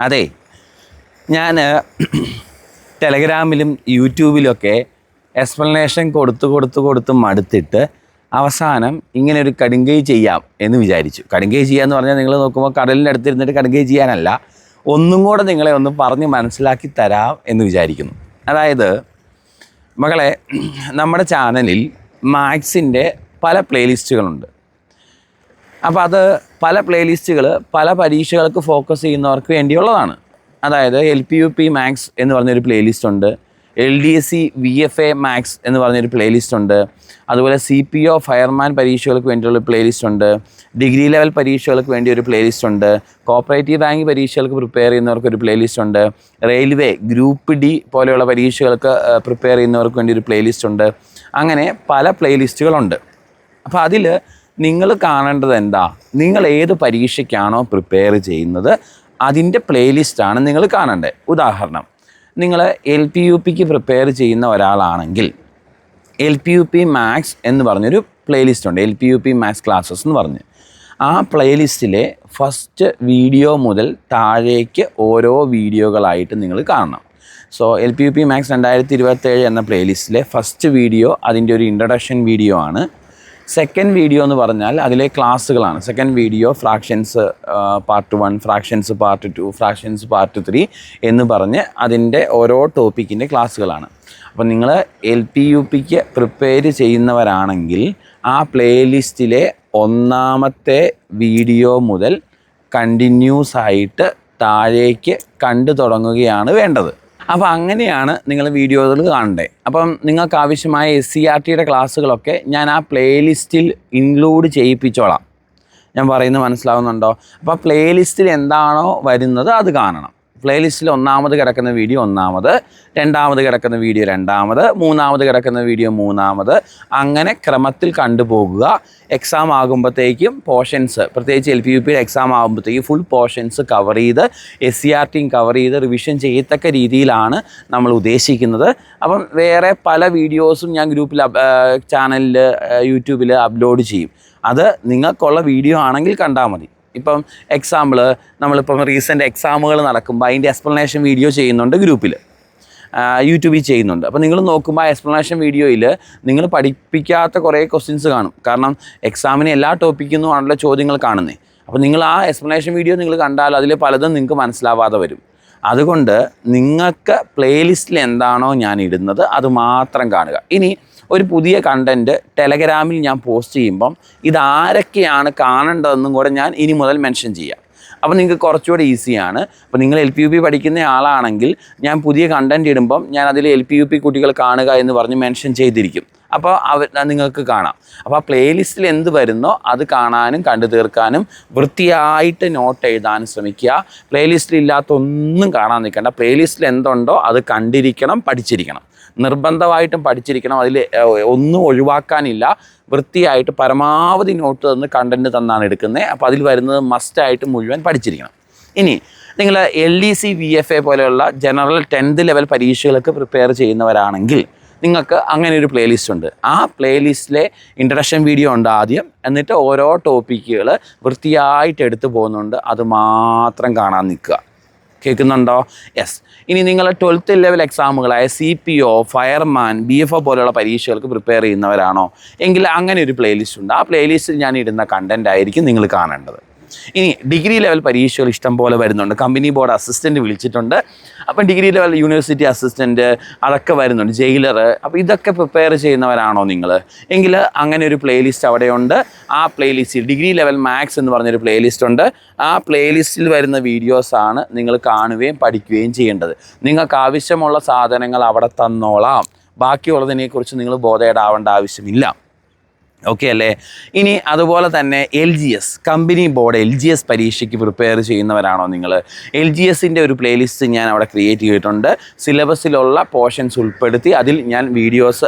അതെ ഞാൻ ടെലഗ്രാമിലും യൂട്യൂബിലൊക്കെ എക്സ്പ്ലനേഷൻ കൊടുത്ത് കൊടുത്ത് കൊടുത്ത് മടുത്തിട്ട് അവസാനം ഇങ്ങനെ ഒരു കടുങ്കൈ ചെയ്യാം എന്ന് വിചാരിച്ചു. കടുങ്കൈ ചെയ്യാന്ന് പറഞ്ഞാൽ നിങ്ങൾ നോക്കുമ്പോൾ കടലിന്റെ അടുത്തിരുന്നിട്ട് കടുങ്കൈ ചെയ്യാനല്ല ഒന്നും കൂടെ നിങ്ങളെ ഒന്ന് പറഞ്ഞ് മനസ്സിലാക്കി തരാം എന്ന് വിചാരിക്കുന്നു. അതായത് മകളെ നമ്മുടെ ചാനലിൽ മാത്സിന്റെ പല പ്ലേലിസ്റ്റുകളുണ്ട്. അപ്പോൾ അത് പല പ്ലേലിസ്റ്റുകൾ പല പരീക്ഷകൾക്ക് ഫോക്കസ് ചെയ്യുന്നവർക്ക് വേണ്ടിയുള്ളതാണ്. അതായത് L P U P maths എന്ന് പറഞ്ഞൊരു പ്ലേലിസ്റ്റ് ഉണ്ട്. L D S C V F A maths എന്ന് പറഞ്ഞൊരു പ്ലേലിസ്റ്റ് ഉണ്ട്. അതുപോലെ സി പി ഒ ഫയർമാൻ പരീക്ഷകൾക്ക് വേണ്ടിയുള്ള പ്ലേലിസ്റ്റ് ഉണ്ട്. ഡിഗ്രി ലെവൽ പരീക്ഷകൾക്ക് വേണ്ടി ഒരു പ്ലേലിസ്റ്റ് ഉണ്ട്. കോപ്പറേറ്റീവ് ബാങ്ക് പരീക്ഷകൾക്ക് പ്രിപ്പയർ ചെയ്യുന്നവർക്ക് ഒരു പ്ലേലിസ്റ്റ് ഉണ്ട്. റെയിൽവേ ഗ്രൂപ്പ് ഡി പോലെയുള്ള പരീക്ഷകൾക്ക് പ്രിപ്പയർ ചെയ്യുന്നവർക്ക് വേണ്ടി ഒരു പ്ലേലിസ്റ്റ് ഉണ്ട്. അങ്ങനെ പല പ്ലേലിസ്റ്റുകളുണ്ട് അപ്പോൾ അതിൽ നിങ്ങൾ കാണേണ്ടത് എന്താ? നിങ്ങൾ ഏത് പരീക്ഷയ്ക്കാണോ പ്രിപ്പയർ ചെയ്യുന്നത്? അതിന്റെ പ്ലേലിസ്റ്റാണ് നിങ്ങൾ കാണേണ്ടത് ഉദാഹരണം നിങ്ങൾ എൽ പി യു പിക്ക് പ്രിപ്പയർ ചെയ്യുന്ന ഒരാളാണെങ്കിൽ L P U P maths എന്ന് പറഞ്ഞൊരു പ്ലേലിസ്റ്റ് ഉണ്ട്. L P U P maths classes എന്ന് പറഞ്ഞ്. ആ പ്ലേലിസ്റ്റിലെ ഫസ്റ്റ് വീഡിയോ മുതൽ താഴേക്ക് ഓരോ വീഡിയോകളായിട്ട് നിങ്ങൾ കാണണം. So L P U P maths രണ്ടായിരത്തി ഇരുപത്തേഴ് എന്ന പ്ലേലിസ്റ്റിലെ ഫസ്റ്റ് വീഡിയോ അതിന്റെ ഒരു ഇൻട്രഡക്ഷൻ വീഡിയോ ആണ്. സെക്കൻഡ് വീഡിയോ എന്ന് പറഞ്ഞാൽ അതിലെ ക്ലാസ്സുകളാണ്. Second video fractions part one fractions part two fractions part three എന്ന് പറഞ്ഞ് അതിന്റെ ഓരോ ടോപ്പിക്കിന്റെ ക്ലാസ്സുകളാണ്. അപ്പോൾ നിങ്ങൾ എൽ പി യു പിക്ക് പ്രിപ്പയർ ചെയ്യുന്നവരാണെങ്കിൽ ആ പ്ലേലിസ്റ്റിലെ ഒന്നാമത്തെ വീഡിയോ മുതൽ കണ്ടിന്യൂസ് ആയിട്ട് താഴേക്ക് കണ്ടു തുടങ്ങുകയാണ് വേണ്ടത്. അപ്പോൾ അങ്ങനെയാണ് നിങ്ങൾ വീഡിയോകൾ കാണേണ്ടത് അപ്പം നിങ്ങൾക്ക് ആവശ്യമായ എസ് സി ആർ ടിയുടെ ക്ലാസ്സുകളൊക്കെ ഞാൻ ആ പ്ലേലിസ്റ്റിൽ ഇൻക്ലൂഡ് ചെയ്യിപ്പിച്ചോളാം. ഞാൻ പറയുന്നത് മനസ്സിലാവുന്നുണ്ടോ? അപ്പോൾ പ്ലേലിസ്റ്റിൽ എന്താണോ വരുന്നത് അത് കാണണം. പ്ലേലിസ്റ്റിൽ ഒന്നാമത് കിടക്കുന്ന വീഡിയോ ഒന്നാമത് രണ്ടാമത് കിടക്കുന്ന വീഡിയോ രണ്ടാമത് മൂന്നാമത് കിടക്കുന്ന വീഡിയോ മൂന്നാമത്. അങ്ങനെ ക്രമത്തിൽ കണ്ടുപോകുക. എക്സാം ആകുമ്പോഴത്തേക്കും പോർഷൻസ് പ്രത്യേകിച്ച് എൽ പി യു പിയുടെ എക്സാം ആകുമ്പോഴത്തേക്കും ഫുൾ പോർഷൻസ് കവർ ചെയ്ത് എസ് സി ആർ ടിയും കവർ ചെയ്ത് റിവിഷൻ ചെയ്യത്തക്ക രീതിയിലാണ് നമ്മൾ ഉദ്ദേശിക്കുന്നത്. അപ്പം വേറെ പല വീഡിയോസും ഞാൻ ഗ്രൂപ്പിൽ ചാനലിൽ യൂട്യൂബിൽ അപ്ലോഡ് ചെയ്യും. അത് നിങ്ങൾക്കുള്ള വീഡിയോ ആണെങ്കിൽ കണ്ടാൽ മതി. ഇപ്പം എക്സാമ്പിൾ നമ്മളിപ്പം റീസെന്റ് എക്സാമുകൾ നടക്കുമ്പോൾ അതിന്റെ എക്സ്പ്ലനേഷൻ വീഡിയോ ചെയ്യുന്നുണ്ട് ഗ്രൂപ്പിൽ യൂട്യൂബിൽ ചെയ്യുന്നുണ്ട്. അപ്പോൾ നിങ്ങൾ നോക്കുമ്പോൾ ആ എക്സ്പ്ലനേഷൻ വീഡിയോയിൽ നിങ്ങൾ പഠിപ്പിക്കാത്ത കുറേ ക്വസ്റ്റ്യൻസ് കാണും. കാരണം എക്സാമിന് എല്ലാ ടോപ്പിക്കിൽ നിന്നുമാണല്ലോ ചോദ്യങ്ങൾ കാണുന്നത് അപ്പോൾ നിങ്ങൾ ആ എക്സ്പ്ലനേഷൻ വീഡിയോ നിങ്ങൾ കണ്ടാൽ അതിൽ പലതും നിങ്ങൾക്ക് മനസ്സിലാവാതെ വരും. അതുകൊണ്ട് നിങ്ങൾക്ക് പ്ലേലിസ്റ്റിൽ എന്താണോ ഞാൻ ഇടുന്നത് അത് മാത്രം കാണുക. ഇനി ഒരു പുതിയ കണ്ടന്റ് ടെലഗ്രാമിൽ ഞാൻ പോസ്റ്റ് ചെയ്യുമ്പം ഇതാരൊക്കെയാണ് കാണേണ്ടതെന്നും കൂടെ ഞാൻ ഇനി മുതൽ മെൻഷൻ ചെയ്യാം. അപ്പോൾ നിങ്ങൾക്ക് കുറച്ചുകൂടെ ഈസിയാണ് അപ്പോൾ നിങ്ങൾ എൽ പി യു പി പഠിക്കുന്ന ആളാണെങ്കിൽ ഞാൻ പുതിയ കണ്ടന്റ് ഇടുമ്പം ഞാൻ അതിൽ എൽ പി യു പി കുട്ടികൾ കാണുക എന്ന് പറഞ്ഞ് മെൻഷൻ ചെയ്തിരിക്കും. അപ്പോൾ അവ നിങ്ങൾക്ക് കാണാം. അപ്പോൾ ആ പ്ലേലിസ്റ്റിൽ എന്ത് വരുന്നോ അത് കാണാനും കണ്ടു തീർക്കാനും വൃത്തിയായിട്ട് നോട്ട് എഴുതാനും ശ്രമിക്കുക. പ്ലേലിസ്റ്റിൽ ഇല്ലാത്ത ഒന്നും കാണാൻ നിൽക്കേണ്ട. പ്ലേലിസ്റ്റിൽ എന്തുണ്ടോ അത് കണ്ടിരിക്കണം പഠിച്ചിരിക്കണം. നിർബന്ധമായിട്ടും പഠിച്ചിരിക്കണം. അതിൽ ഒന്നും ഒഴിവാക്കാനില്ല. വൃത്തിയായിട്ട് പരമാവധി നോട്ട് തന്ന് കണ്ടന്റ് തന്നാണ് എടുക്കുന്നത് അപ്പോൾ അതിൽ വരുന്നത് മസ്റ്റായിട്ട് മുഴുവൻ പഠിച്ചിരിക്കണം. ഇനി നിങ്ങൾ L D C V F A പോലെയുള്ള ജനറൽ ടെൻത്ത് ലെവൽ പരീക്ഷകൾക്ക് പ്രിപ്പയർ ചെയ്യുന്നവരാണെങ്കിൽ നിങ്ങൾക്ക് അങ്ങനെ ഒരു പ്ലേലിസ്റ്റ് ഉണ്ട്. ആ പ്ലേലിസ്റ്റിലെ ഇൻട്രഡക്ഷൻ വീഡിയോ ഉണ്ട് ആദ്യം. എന്നിട്ട് ഓരോ ടോപ്പിക്കുകൾ വൃത്തിയായിട്ട് എടുത്തു പോകുന്നുണ്ട്. അത് മാത്രം കാണാൻ നിൽക്കുക. കേൾക്കുന്നുണ്ടോ? യെസ് ഇനി നിങ്ങൾ twelfth level എക്സാമുകളായ C P O fireman B F O പോലെയുള്ള പരീക്ഷകൾക്ക് പ്രിപ്പയർ ചെയ്യുന്നവരാണോ? എങ്കിൽ അങ്ങനെ ഒരു പ്ലേലിസ്റ്റ് ഉണ്ട്. ആ പ്ലേലിസ്റ്റിൽ ഞാൻ ഇടുന്ന കണ്ടന്റ് ആയിരിക്കും നിങ്ങൾ കാണേണ്ടത്. ഇനി ഡിഗ്രി ലെവൽ പരീക്ഷകൾ ഇഷ്ടം പോലെ വരുന്നുണ്ട്. കമ്പനി ബോർഡ് അസിസ്റ്റന്റ് വിളിച്ചിട്ടുണ്ട്. അപ്പം ഡിഗ്രി ലെവൽ യൂണിവേഴ്സിറ്റി അസിസ്റ്റന്റ് അതൊക്കെ വരുന്നുണ്ട്. ജയിലർ. അപ്പോൾ ഇതൊക്കെ പ്രിപ്പയർ ചെയ്യുന്നവരാണോ നിങ്ങൾ എങ്കിൽ അങ്ങനെ ഒരു പ്ലേലിസ്റ്റ് അവിടെയുണ്ട്. ആ പ്ലേലിസ്റ്റിൽ ഡിഗ്രി ലെവൽ മാത്സ് എന്ന് പറഞ്ഞൊരു പ്ലേലിസ്റ്റ് ഉണ്ട്. ആ പ്ലേലിസ്റ്റിൽ വരുന്ന വീഡിയോസാണ് നിങ്ങൾ കാണുകയും പഠിക്കുകയും ചെയ്യേണ്ടത്. നിങ്ങൾക്ക് ആവശ്യമുള്ള സാധനങ്ങൾ അവിടെ തന്നോളാം. ബാക്കിയുള്ളതിനെക്കുറിച്ച് നിങ്ങൾ ബോധേടാവേണ്ട ആവശ്യമില്ല. ഓക്കെ അല്ലേ? ഇനി അതുപോലെ തന്നെ L G S company board L G S പരീക്ഷയ്ക്ക് പ്രിപ്പയർ ചെയ്യുന്നവരാണോ നിങ്ങൾ എൽ ജി എസിന്റെ ഒരു പ്ലേലിസ്റ്റ് ഞാൻ അവിടെ ക്രിയേറ്റ് ചെയ്തിട്ടുണ്ട്. സിലബസിലുള്ള പോർഷൻസ് ഉൾപ്പെടുത്തി അതിൽ ഞാൻ വീഡിയോസ്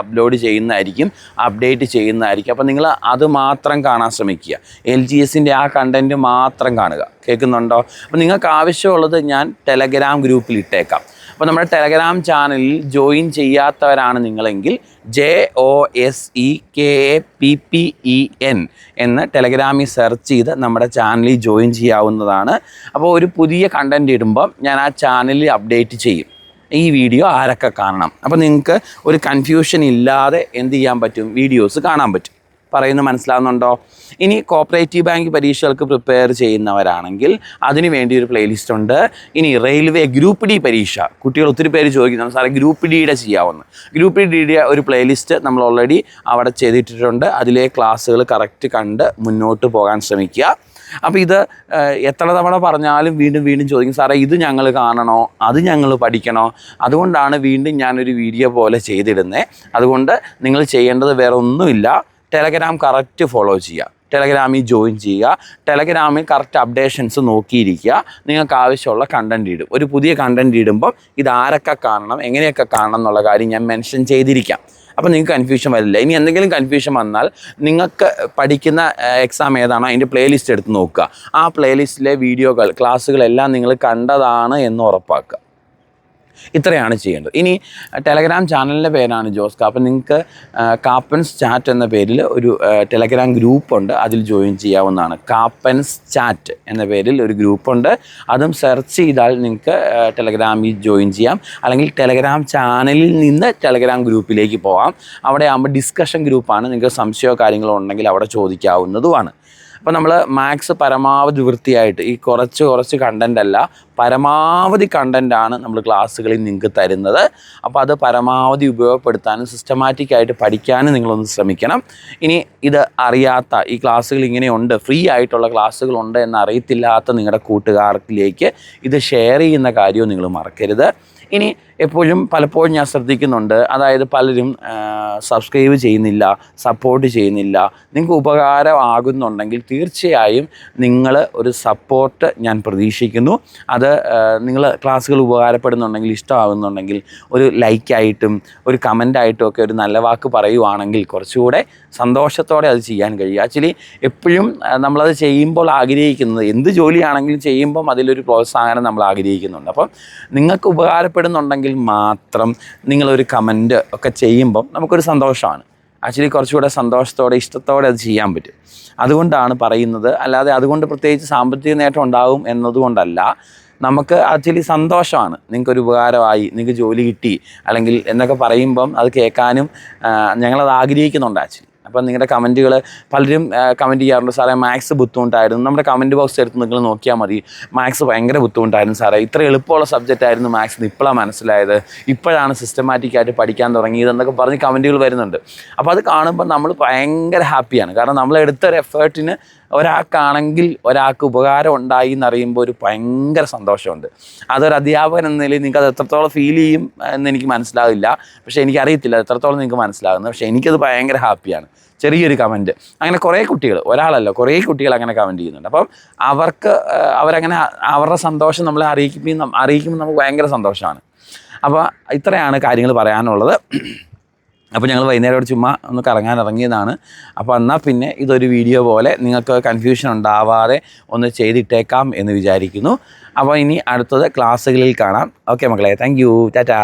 അപ്ലോഡ് ചെയ്യുന്നതായിരിക്കും അപ്ഡേറ്റ് ചെയ്യുന്നതായിരിക്കും. അപ്പോൾ നിങ്ങൾ അത് മാത്രം കാണാൻ ശ്രമിക്കുക. എൽ ജി എസിന്റെ ആ കണ്ടന്റ് മാത്രം കാണുക. കേൾക്കുന്നുണ്ടോ? അപ്പോൾ നിങ്ങൾക്ക് ആവശ്യമുള്ളത് ഞാൻ ടെലഗ്രാം ഗ്രൂപ്പിൽ ഇട്ടേക്കാം. അപ്പോൾ നമ്മുടെ ടെലഗ്രാം ചാനലിൽ ജോയിൻ ചെയ്യാത്തവരാണ് നിങ്ങളെങ്കിൽ J O S E K A P P E N എന്ന് ടെലഗ്രാമിൽ സെർച്ച് ചെയ്ത് നമ്മുടെ ചാനലിൽ ജോയിൻ ചെയ്യാവുന്നതാണ്. അപ്പോൾ ഒരു പുതിയ കണ്ടന്റ് ഇടുമ്പം ഞാൻ ആ ചാനലിൽ അപ്ഡേറ്റ് ചെയ്യും. ഈ വീഡിയോ ആരൊക്കെ കാണണം? അപ്പോൾ നിങ്ങൾക്ക് ഒരു കൺഫ്യൂഷൻ ഇല്ലാതെ എന്ത് ചെയ്യാൻ പറ്റും? വീഡിയോസ് കാണാൻ പറ്റും. പറയുന്നത് മനസ്സിലാവുന്നുണ്ടോ? ഇനി കോപ്പറേറ്റീവ് ബാങ്ക് പരീക്ഷകൾക്ക് പ്രിപ്പയർ ചെയ്യുന്നവരാണെങ്കിൽ അതിന് വേണ്ടി ഒരു പ്ലേലിസ്റ്റ് ഉണ്ട്. ഇനി റെയിൽവേ ഗ്രൂപ്പ് ഡി പരീക്ഷ. കുട്ടികൾ ഒത്തിരി പേര് ചോദിക്കുന്നുണ്ട് സാറേ ഗ്രൂപ്പ് ഡിയുടെ ചെയ്യാവുന്ന? ഗ്രൂപ്പ് ഡിയുടെ ഒരു പ്ലേലിസ്റ്റ് നമ്മൾ ഓൾറെഡി അവിടെ ചെയ്തിട്ടിട്ടുണ്ട്. അതിലെ ക്ലാസ്സുകൾ കറക്റ്റ് കണ്ട് മുന്നോട്ട് പോകാൻ ശ്രമിക്കുക. അപ്പോൾ ഇത് എത്ര തവണ പറഞ്ഞാലും വീണ്ടും വീണ്ടും ചോദിക്കും സാറേ ഇത് ഞങ്ങൾ കാണണോ? അത് ഞങ്ങൾ പഠിക്കണോ? അതുകൊണ്ടാണ് വീണ്ടും ഞാനൊരു വീഡിയോ പോലെ ചെയ്തിടുന്നത് അതുകൊണ്ട് നിങ്ങൾ ചെയ്യേണ്ടത് വേറെ ഒന്നുമില്ല. ടെലഗ്രാം കറക്റ്റ് ഫോളോ ചെയ്യുക. ടെലഗ്രാമിൽ ജോയിൻ ചെയ്യുക. ടെലഗ്രാമിൽ കറക്റ്റ് അപ്ഡേഷൻസ് നോക്കിയിരിക്കുക. നിങ്ങൾക്ക് ആവശ്യമുള്ള കണ്ടന്റ് ഇടും. ഒരു പുതിയ കണ്ടന്റ് ഇടുമ്പം ഇത് ആരൊക്കെ കാണണം എങ്ങനെയൊക്കെ കാണണം എന്നുള്ള കാര്യം ഞാൻ മെൻഷൻ ചെയ്തിരിക്കാം. അപ്പോൾ നിങ്ങൾക്ക് കൺഫ്യൂഷൻ വരില്ല. ഇനി എന്തെങ്കിലും കൺഫ്യൂഷൻ വന്നാൽ നിങ്ങൾക്ക് പഠിക്കുന്ന എക്സാം ഏതാണോ അതിന്റെ പ്ലേലിസ്റ്റ് എടുത്ത് നോക്കുക. ആ പ്ലേലിസ്റ്റിലെ വീഡിയോകൾ ക്ലാസ്സുകളെല്ലാം നിങ്ങൾ കണ്ടതാണ് എന്ന് ഉറപ്പാക്കുക. ഇത്രയാണ് ചെയ്യേണ്ടത്. ഇനി ടെലഗ്രാം ചാനലിന്റെ പേരാണ് ജോസ് കാപ്പൻ. നിങ്ങൾക്ക് കാപ്പൻസ് ചാറ്റ് എന്ന പേരിൽ ഒരു ടെലഗ്രാം ഗ്രൂപ്പുണ്ട് അതിൽ ജോയിൻ ചെയ്യാവുന്നതാണ്. കാപ്പൻസ് ചാറ്റ് എന്ന പേരിൽ ഒരു ഗ്രൂപ്പുണ്ട് അതും സെർച്ച് ചെയ്താൽ നിങ്ങൾക്ക് ടെലഗ്രാമിൽ ജോയിൻ ചെയ്യാം. അല്ലെങ്കിൽ ടെലഗ്രാം ചാനലിൽ നിന്ന് ടെലഗ്രാം ഗ്രൂപ്പിലേക്ക് പോകാം. അവിടെ ആകുമ്പോൾ ഡിസ്കഷൻ ഗ്രൂപ്പാണ് നിങ്ങൾക്ക് സംശയമോ കാര്യങ്ങളോ ഉണ്ടെങ്കിൽ അവിടെ ചോദിക്കാവുന്നതുമാണ്. അപ്പോൾ നമ്മൾ മാക്സ് പരമാവധി വൃത്തിയായിട്ട് ഈ കുറച്ച് കുറച്ച് കണ്ടന്റ് അല്ല പരമാവധി കണ്ടന്റാണ് നമ്മൾ ക്ലാസ്സുകളിൽ നിങ്ങൾക്ക് തരുന്നത്. അപ്പോൾ അത് പരമാവധി ഉപയോഗപ്പെടുത്താനും സിസ്റ്റമാറ്റിക് ആയിട്ട് പഠിക്കാനും നിങ്ങളൊന്ന് ശ്രമിക്കണം. ഇനി ഇത് അറിയാത്ത ഈ ക്ലാസ്സുകൾ ഇങ്ങനെയുണ്ട് ഫ്രീ ആയിട്ടുള്ള ക്ലാസ്സുകളുണ്ട് എന്ന് അറിയത്തില്ലാത്ത നിങ്ങളുടെ കൂട്ടുകാർക്കിലേക്ക് ഇത് ഷെയർ ചെയ്യുന്ന കാര്യവും നിങ്ങൾ മറക്കരുത്. ഇനി എപ്പോഴും പലപ്പോഴും ഞാൻ ശ്രദ്ധിക്കുന്നുണ്ട്. അതായത് പലരും സബ്സ്ക്രൈബ് ചെയ്യുന്നില്ല സപ്പോർട്ട് ചെയ്യുന്നില്ല. നിങ്ങൾക്ക് ഉപകാരമാകുന്നുണ്ടെങ്കിൽ തീർച്ചയായും നിങ്ങൾ ഒരു സപ്പോർട്ട് ഞാൻ പ്രതീക്ഷിക്കുന്നു. അത് നിങ്ങൾ ക്ലാസ്സുകൾ ഉപകാരപ്പെടുന്നുണ്ടെങ്കിൽ ഇഷ്ടമാകുന്നുണ്ടെങ്കിൽ ഒരു ലൈക്കായിട്ടും ഒരു കമന്റായിട്ടും ഒക്കെ ഒരു നല്ല വാക്ക് പറയുവാണെങ്കിൽ കുറച്ചുകൂടെ സന്തോഷത്തോടെ അത് ചെയ്യാൻ കഴിയും. ആക്ച്വലി എപ്പോഴും നമ്മളത് ചെയ്യുമ്പോൾ ആഗ്രഹിക്കുന്നത് എന്ത് ജോലിയാണെങ്കിലും ചെയ്യുമ്പം അതിലൊരു പ്രോത്സാഹനം നമ്മൾ ആഗ്രഹിക്കുന്നുണ്ട്. അപ്പം നിങ്ങൾക്ക് ഉപകാരപ്പെടുന്നുണ്ടെങ്കിൽ മാത്രം നിങ്ങളൊരു കമന്റ് ഒക്കെ ചെയ്യുമ്പം നമുക്കൊരു സന്തോഷമാണ്. ആക്ച്വലി കുറച്ചുകൂടെ സന്തോഷത്തോടെ ഇഷ്ടത്തോടെ അത് ചെയ്യാൻ പറ്റും. അതുകൊണ്ടാണ് പറയുന്നത്. അല്ലാതെ അതുകൊണ്ട് പ്രത്യേകിച്ച് സാമ്പത്തിക നേട്ടം ഉണ്ടാകും എന്നതുകൊണ്ടല്ല. നമുക്ക് ആക്ച്വലി സന്തോഷമാണ്. നിങ്ങൾക്കൊരു ഉപകാരമായി നിങ്ങൾക്ക് ജോലി കിട്ടി അല്ലെങ്കിൽ എന്നൊക്കെ പറയുമ്പം അത് കേൾക്കാനും ഞങ്ങളത് ആഗ്രഹിക്കുന്നുണ്ട് ആക്ച്വലി അപ്പം നിങ്ങളുടെ കമന്റുകൾ പലരും കമന്റ് ചെയ്യാറുണ്ട് സാറേ മാത്സ് ബുദ്ധിമുട്ടായിരുന്നു. നമ്മുടെ കമന്റ് ബോക്സ് എടുത്ത് നിങ്ങൾ നോക്കിയാൽ മതി. മാത്സ് ഭയങ്കര ബുദ്ധിമുട്ടായിരുന്നു സാറേ. ഇത്ര എളുപ്പമുള്ള സബ്ജക്റ്റ് ആയിരുന്നു മാത്സ് ഇപ്പോഴാണ് മനസ്സിലായത്. ഇപ്പോഴാണ് സിസ്റ്റമാറ്റിക്കായിട്ട് പഠിക്കാൻ തുടങ്ങിയത് എന്നൊക്കെ പറഞ്ഞ് കമന്റുകൾ വരുന്നുണ്ട്. അപ്പോൾ അത് കാണുമ്പോൾ നമ്മൾ ഭയങ്കര ഹാപ്പിയാണ് കാരണം നമ്മൾ എടുത്തൊരു എഫേർട്ടിന് ഒരാൾക്കാണെങ്കിൽ ഒരാൾക്ക് ഉപകാരം ഉണ്ടായി എന്നറിയുമ്പോൾ ഒരു ഭയങ്കര സന്തോഷമുണ്ട്. അതൊരു അധ്യാപകൻ എന്ന നിലയിൽ നിങ്ങൾക്ക് അത് എത്രത്തോളം ഫീൽ ചെയ്യും എന്ന് എനിക്ക് മനസ്സിലാവില്ല. പക്ഷേ എനിക്കറിയത്തില്ല എത്രത്തോളം നിങ്ങൾക്ക് മനസ്സിലാകുന്നത് പക്ഷേ എനിക്കത് ഭയങ്കര ഹാപ്പിയാണ് ചെറിയൊരു കമന്റ് അങ്ങനെ കുറേ കുട്ടികൾ ഒരാളല്ല കുറേ കുട്ടികൾ അങ്ങനെ കമന്റ് ചെയ്യുന്നുണ്ട്. അപ്പം അവർക്ക് അവരങ്ങനെ അവരുടെ സന്തോഷം നമ്മളെ അറിയിക്കുമ്പോൾ അറിയിക്കുമ്പോൾ നമുക്ക് ഭയങ്കര സന്തോഷമാണ്. അപ്പോൾ ഇത്രയാണ് കാര്യങ്ങൾ പറയാനുള്ളത്. അപ്പോൾ ഞങ്ങൾ വൈകുന്നേരം അവിടെ ചുമ്മാ ഒന്ന് കറങ്ങാൻ ഇറങ്ങിയതാണ്. അപ്പോൾ എന്നാൽ പിന്നെ ഇതൊരു വീഡിയോ പോലെ നിങ്ങൾക്ക് കൺഫ്യൂഷൻ ഉണ്ടാവാതെ ഒന്ന് ചെയ്തിട്ടേക്കാം എന്ന് വിചാരിക്കുന്നു. അപ്പോൾ ഇനി അടുത്തത് ക്ലാസ്സുകളിൽ കാണാം. ഓക്കെ മക്കളെ താങ്ക് യു ടാറ്റാ.